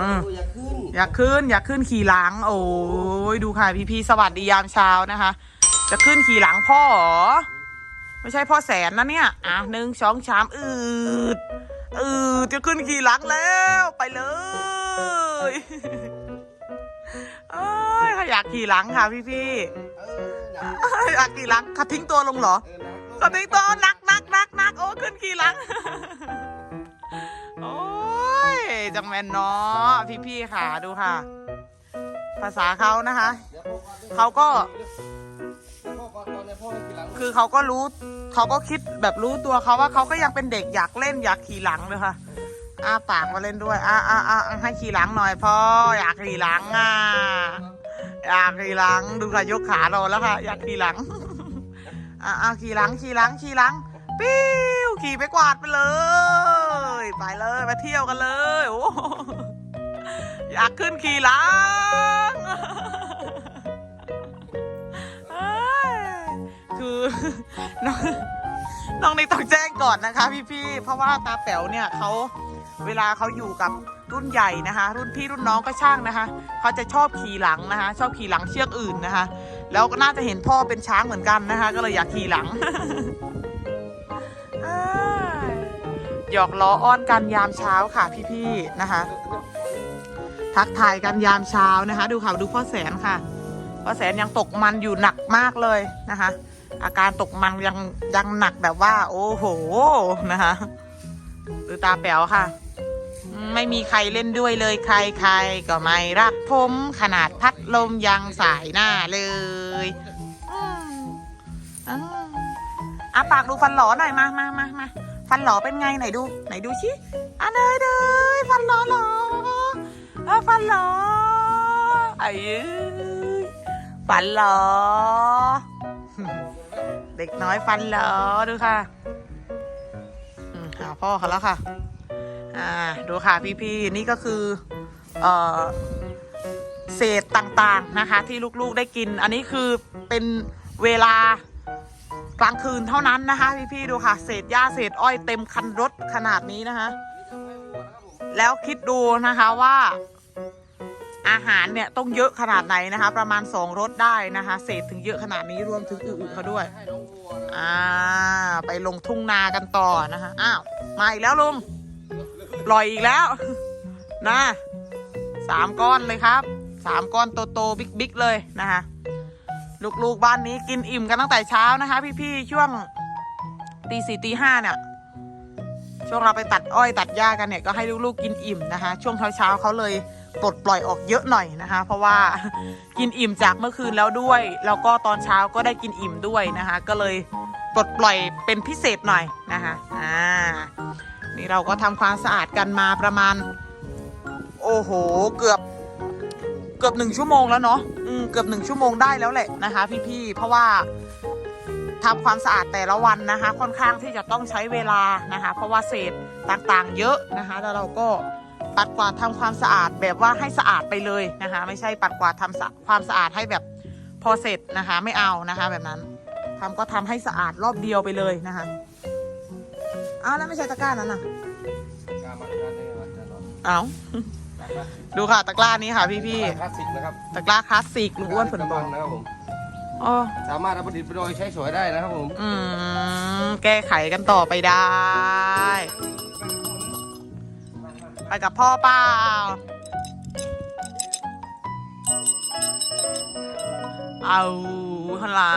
อืมอยากขึ้น อยากขึ้นอยากขึ้นขี่หลัง โอ้ยดูค่ะพี่พี่ๆสวัสดียามเช้านะคะ จะขึ้นขี่หลังพ่อเหรอไม่ใช่พ่อแสนนะเนี่ย อะหนึ่งสองสามอืดอืดจะขึ้นขี่หลังแล้วไปเลยเอ้ยอยากขี่หลังค่ะพี่พี่เอออยากๆอยากขี่หลังเขาทิ้งตัวลงเหรอเออนะเขาทิ้งตัวนักนักนักนักโอ้ขึ้นขี่หลังโอ้ย จังแมนเนาะพี่พี่ๆค่ะดูค่ะ ภาษาเขานะคะเดี๋ยวพ่อก่อนเขาก็เดี๋ยวพ่อก่อนตอนนี้พ่อให้กินหลังคือเขาก็รู้เขาก็คิดแบบรู้ตัวเขาว่าเขาก็ยังเป็นเด็กอยากเล่นอยากขี่หลังเลยค่ะอ้าปากมาเล่นด้วยอ้าอ้าอ้าให้ขี่หลังหน่อยพ่ออยากขี่หลังอะอยากขี่หลังดูค่ะยกขารอแล้วค่ะ อยากขี่หลังอ่าอ่าขี่หลังขี่หลังขี่หลังปิ้วขี่ไปกวาดไปเลย ไปเลยไปเที่ยวกันเลยโอ้อยากขึ้นขี่หลังคือน้องน้องนี่ต้องแจ้งก่อนนะคะ พี่ๆ เพราะว่าตาแป๋วเนี่ยเขาเวลาเขาอยู่กับรุ่นใหญ่นะคะ รุ่นพี่รุ่นน้องก็ช่างนะคะเขาจะชอบขี่หลังนะคะ ชอบขี่หลังเชือกอื่นนะคะ แล้วก็น่าจะเห็นพ่อเป็นช้างเหมือนกันนะคะ ก็เลยอยากขี่หลัง หยอกล้ออ้อนกันยามเช้าค่ะพี่ๆนะคะ ทักทายกันยามเช้านะคะ ดูค่ะดูพ่อแสนค่ะพ่อแสนยังตกมันอยู่หนักมากเลยนะคะ อาการตกมันยังยังหนักแบบว่า โอ้โหนะคะดูตาแป๋วค่ะ ไม่มีใครเล่นด้วยเลยใครใครก็ไม่รักผมขนาดพัดลมยังสายหน้าเลยอืมอ่าอะปากดูฟันหลอหน่อยมามามามา ฟันหลอเป็นไงไหนดู ไหนดูชิอะเนยเนยฟันหลอหลอเออฟันหลอไอ้เอ้ยฟันหลอเด็กน้อยฟันหลอดูค่ะหาพ่อเขาแล้วค่ะ อ่าดูค่ะพี่ๆนี่ก็คือเอ่อเศษต่างๆนะคะ ที่ลูกๆได้กิน อันนี้คือเป็นเวลา กลางคืนเท่านั้นนะคะ พี่ๆดูค่ะ เศษหญ้าเศษอ้อยเต็มคันรถขนาดนี้นะคะ แล้วคิดดูนะคะว่า อาหารเนี่ยต้องเยอะขนาดไหนนะคะ ประมาณสองรถได้นะคะ เศษถึงเยอะขนาดนี้รวมถึงอื่นๆเขาด้วยอ่าไปลงทุ่งนากันต่อนะคะอ้าวมาอีกแล้วลุงปล่อยอีกแล้วนะสามก้อนเลยครับสามก้อนโตๆบิ๊กๆเลยนะคะ ลูกๆบ้านนี้กินอิ่มกันตั้งแต่เช้านะคะ พี่ๆช่วงตีสี่ตีห้าเนี่ย ช่วงเราไปตัดอ้อยตัดหญ้ากันเนี่ยก็ให้ลูกๆกินอิ่มนะคะ ช่วงเช้าๆเขาเลยปลดปล่อยออกเยอะหน่อยนะคะ เพราะว่ากินอิ่มจากเมื่อคืนแล้วด้วย แล้วก็ตอนเช้าก็ได้กินอิ่มด้วยนะคะ ก็เลยปลดปล่อยเป็นพิเศษหน่อยนะคะอ่านี่เราก็ทำความสะอาดกันมาประมาณ โอ้โห เกือบ เกือบหนึ่งชั่วโมงแล้วเนาะอื เกือบหนึ่งชั่วโมงได้แล้วแหละนะคะ พี่ๆเพราะว่าทำความสะอาดแต่ละวันนะคะ ค่อนข้างที่จะต้องใช้เวลานะคะ เพราะว่าเศษต่างๆ เยอะนะคะ แล้วเราก็ปัดกวาดทำความสะอาดแบบว่าให้สะอาดไปเลยนะคะ ไม่ใช่ปัดกวาดทำสะความสะอาดให้แบบพอเสร็จนะคะ ไม่เอานะคะ แบบนั้นทำก็ทำให้สะอาดรอบเดียวไปเลยนะคะอ้าวแล้วไม่ใช่ตะกร้านั้นน่ะกล้ามาทานได้ไหมอาจารย์เนาะเอา ดูค่ะตะกร้านี้ค่ะพี่คลาสสิกนะครับๆตะกร้าคลาสสิกลุงอ้วนฝนบบัอกงนะครับผมอ๋อสามารถเอาประดิษฐ์ประดอยใช้สวยได้นะครับผมอืมแก้ไขกันต่อไปได้ ไปกับพ่อเปล่าเอาขนลา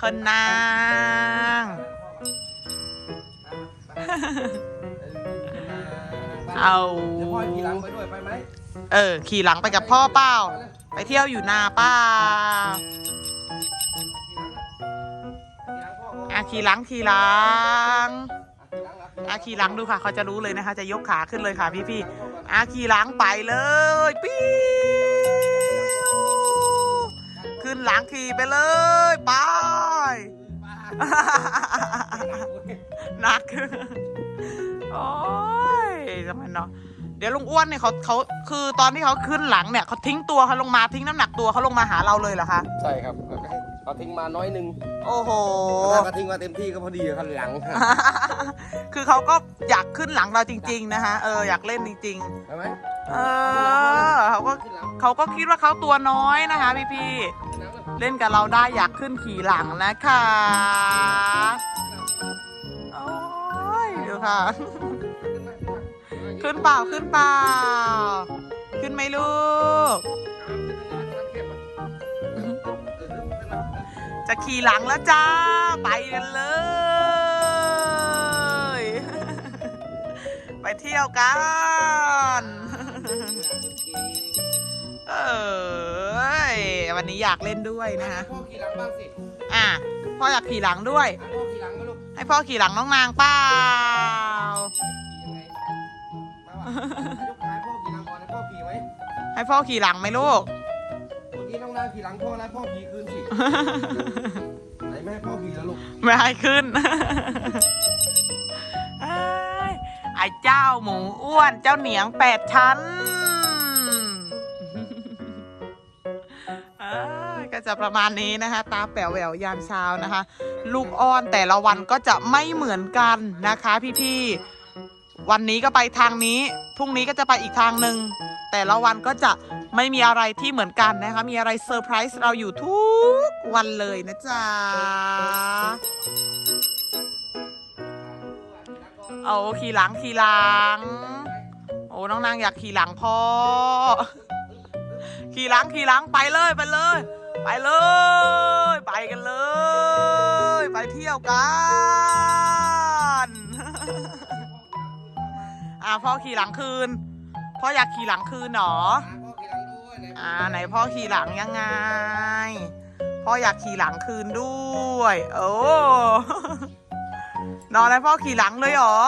คนนาง เอา เดี๋ยวพ่อขี่หลังไปด้วยไปไหมเออ ขี่หลังไปกับพ่อเปล่า ไปเที่ยวอยู่นาเปล่าขี่หลังพ่ออะขี่หลังขี่หลังขี่หลังครับอะขี่หลังดูค่ะ เขาจะรู้เลยนะคะ จะยกขาขึ้นเลยค่ะพี่พี่ๆอะขี่หลังไปเลยปิ้วขึ้นหลังขี่ไปเลยไปหนักโอ้ ยทำไมเนาะเดี๋ยวลุงอ้วนเนี่ยเขาเขาคือตอนที่เขาขึ้นหลังเนี่ยเขาทิ้งตัวเขาลงมาทิ้งน้ำหนักตัวเขาลงมาหาเราเลยเหรอคะใช่ครับแล้วก็ให้เอาทิ้งมาน้อยหนึงโอ้โห ถ้ากระทิ้งมาเต็มที่ก็พอดีคันหลังคือเขาก็อยากขึ้นหลังเราจริง ๆ นะคะเอออยากเล่นจริง ใช่ไหมๆ เออเขาก็ขึ้นหลังเขาก็คิดว่าเขาตัวน้อยนะคะพี่พี่ขึ้นหลังเลยๆเล่นกับเราได้อยากขึ้นขี่หลังนะคะโอ้ยดูค่ะ ขึ้นเปล่าขึ้นเปล่า ขึ้นไหมลูก จะขี่หลังแล้วจ้า ไปกันเลย ไปเที่ยวกัน เอยวันนี้อยากเล่นด้วยนะคะพ่อขี่หลังบ้างสิ อะ พ่ออยากขี่หลังด้วยพ่อขี่หลังมาลูกให้พ่อขี่หลังน้องนางเปล่า ยกขาให้พ่อขี่หลังก่อนให้พ่อขี่ไว้ให้พ่อขี่หลังไหมลูกเมื่อกี้น้องนางขี่หลังพ่อแล้วพ่อขี่คืนสิ ไหนไม่ให้พ่อขี่แล้วลูกไม่ให้ขึ้นเอ้ยไอ้เจ้าหมูอ้วนเจ้าเหนียงแปดชั้นเอ้ยก็จะประมาณนี้นะคะ ตาแป๋วแหววยามเช้านะคะ ลูกอ้อนแต่ละวันก็จะไม่เหมือนกันนะคะพี่ๆ วันนี้ก็ไปทางนี้ พรุ่งนี้ก็จะไปอีกทางหนึ่ง แต่ละวันก็จะไม่มีอะไรที่เหมือนกันนะคะ มีอะไรเซอร์ไพรส์เราอยู่ทุกวันเลยนะจ๊ะ เอาขี่หลังขี่หลัง โอ้น้องนางอยากขี่หลังพ่อ ขี่หลังขี่หลังไปเลยไปเลย ไปเลย ไปกันเลย ไปเที่ยวกัน อ่าพ่อขี่หลังคืน พ่ออยากขี่หลังคืนเหรอ พ่อขี่หลังด้วยไหนอ่าไหนพ่อขี่หลังยังไง พ่ออยากขี่หลังคืนด้วย โอ้นอนให้พ่อขี่หลังเลยเหรอ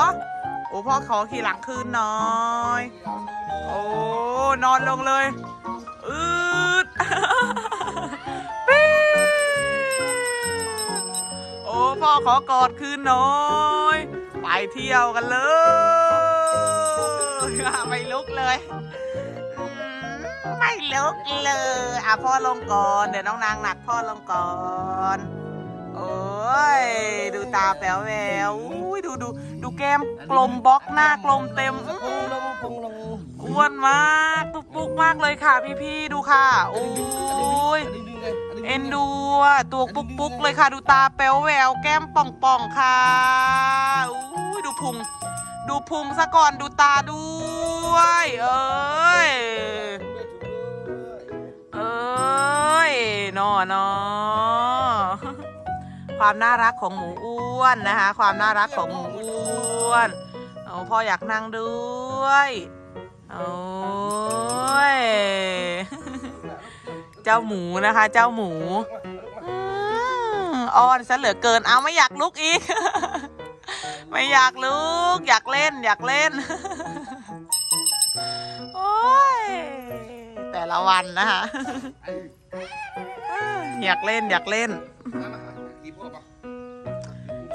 โอ้พ่อขอขี่หลังคืนหน่อย โอ้นอนลงเลย อืดปี๊ดโอ้พ่อขอกอดคืนหน่อย ไปเที่ยวกันเลย ไม่ลุกเลยอืมไม่ลุกเลย อะพ่อลงก่อน เดี๋ยวน้องนางหนักพ่อลงก่อน โอ้ย ดูตาแป๋วแววอุ้ยดูดูดูแก้มกลมบล็อกหน้ากลมเต็มพุงลงพุงลงอ้วนมากตุกปุกมากเลยค่ะพี่ๆดูค่ะโอ้ยอันนี้ดึงไงอันนี้ดึงไงเอ็นดูอะตัวปุกปุกเลยค่ะ ดูตาแป๋วแหววแก้มป่องป่องๆค่ะอุ้ยดูพุง ดูพุงซะก่อนดูตาด้วย เอ้ย เอ้ยนอนอความน่ารักของหมูอ้วนนะคะ ความน่ารักของหมูอ้วนโอ้พ่ออยากนั่งด้วยโอ้ยเจ้าหมูนะคะ เจ้าหมูอ้อนซะเหลือเกินเอาไม่อยากลุกอีก ไม่อยากลุก อยากเล่น อยากเล่น โอ้ย แต่ละวันนะคะอยากเล่นอยากเล่นขี่พ่อปะ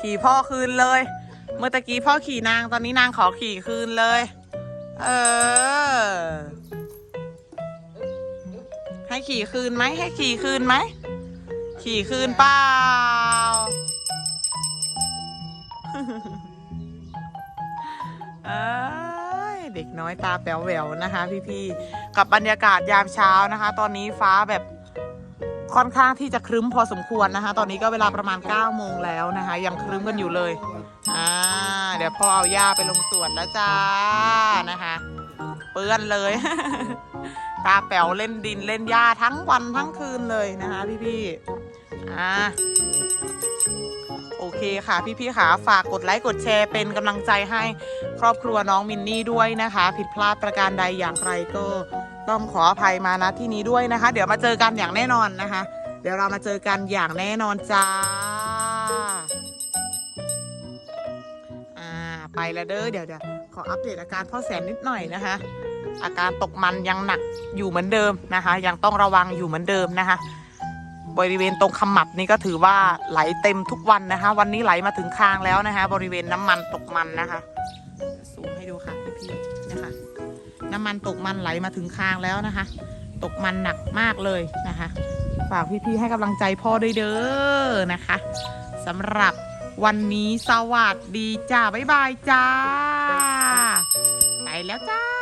ขี่พ่อคืนเลย เมื่อตะกี้พ่อขี่นางตอนนี้นางขอขี่คืนเลย เออ ให้ขี่คืนไหมให้ขี่คืนไหม ขี่คืนเปล่า ยเด็กน้อยตาแป๋วแหววนะคะ พี่ๆ กับบรรยากาศยามเช้านะคะ ตอนนี้ฟ้าแบบค่อนข้างที่จะครึ้มพอสมควรนะคะ ตอนนี้ก็เวลาประมาณ9โมงแล้วนะคะ ยังครึ้มกันอยู่เลย อ่า เดี๋ยวพ่อเอาหญ้าไปลงสวนแล้วจ้านะคะ เปื้อนเลย ตาแป๋วเล่นดินเล่นหญ้าทั้งวันทั้งคืนเลยนะคะ พี่ๆ อ่า คค่ะ พี่ๆค่ะฝากกดไลค์กดแชร์เป็นกำลังใจให้ครอบครัวน้องมินนี่ด้วยนะคะ ผิดพลาดประการใดอย่างไรก็ต้องขออภัยมาณที่นี้ด้วยนะคะ เดี๋ยวมาเจอกันอย่างแน่นอนนะคะ เดี๋ยวเรามาเจอกันอย่างแน่นอนจ้าอ่าไปแล้วเด้อเดี๋ยวเดี๋ยวขออัปเดตอาการพ่อแสนนิดหน่อยนะคะ อาการตกมันยังหนักอยู่เหมือนเดิมนะคะ ยังต้องระวังอยู่เหมือนเดิมนะคะ บริเวณตรงขมับนี่ก็ถือว่าไหลเต็มทุกวันนะคะ วันนี้ไหลมาถึงคางแล้วนะคะ บริเวณน้ำมันตกมันนะคะซูมให้ดูค่ะพี่ๆนะคะ น้ำมันตกมันไหลมาถึงคางแล้วนะคะ ตกมันหนักมากเลยนะคะ ฝากพี่ๆให้กำลังใจพ่อด้วยเด้อนะคะสำหรับวันนี้สวัสดีจ้าบ๊ายบายจ้า ไปแล้วจ้า